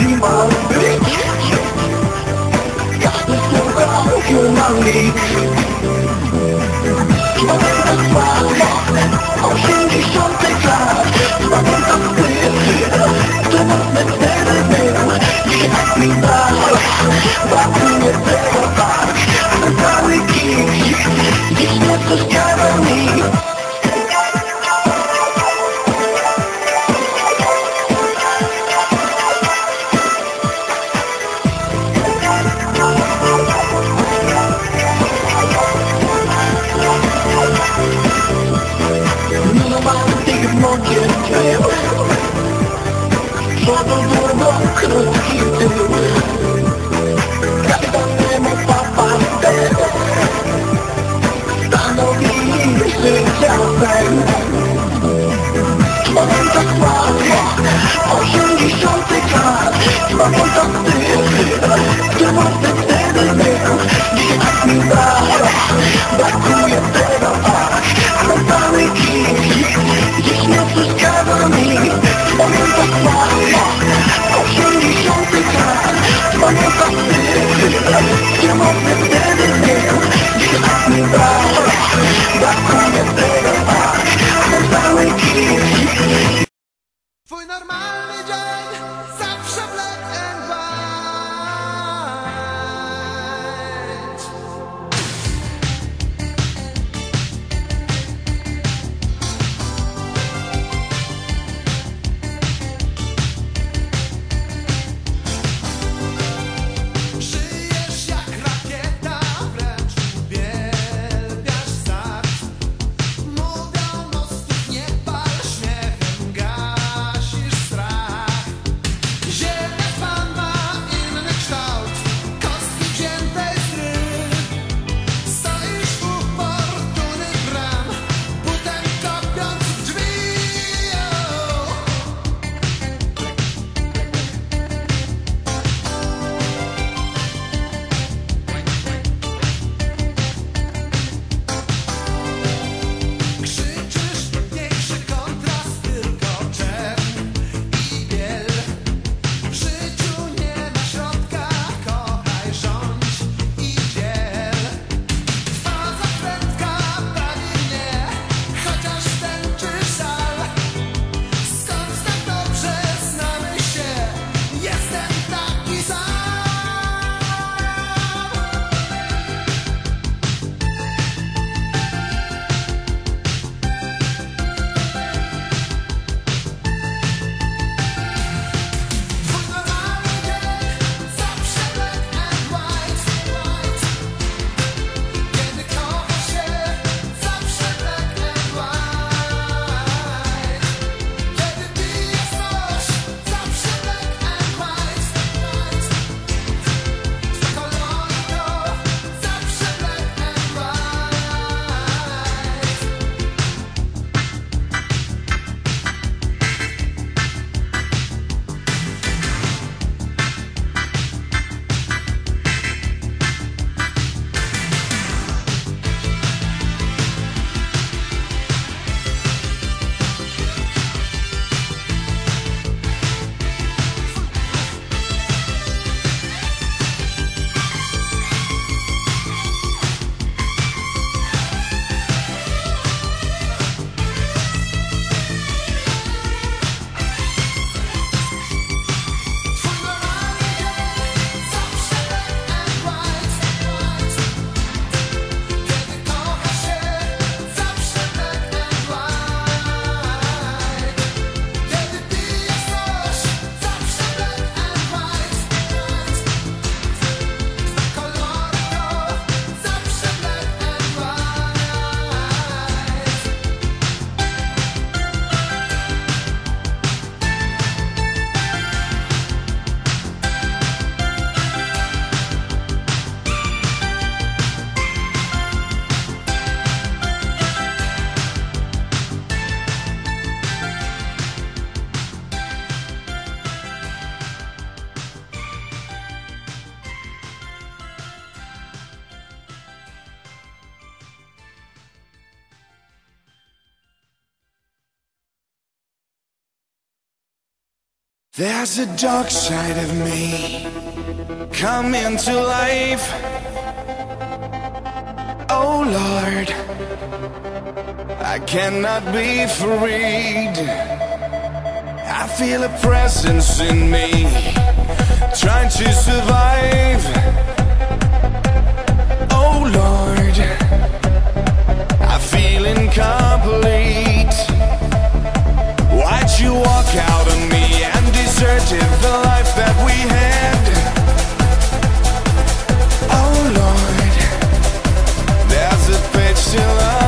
ma być Każdy słucha długo, styl, który mocny wtedy There's a dark side of me coming to life. Oh Lord, I cannot be freed. I feel a presence in me, trying to survive. life that we had. Oh Lord, there's a.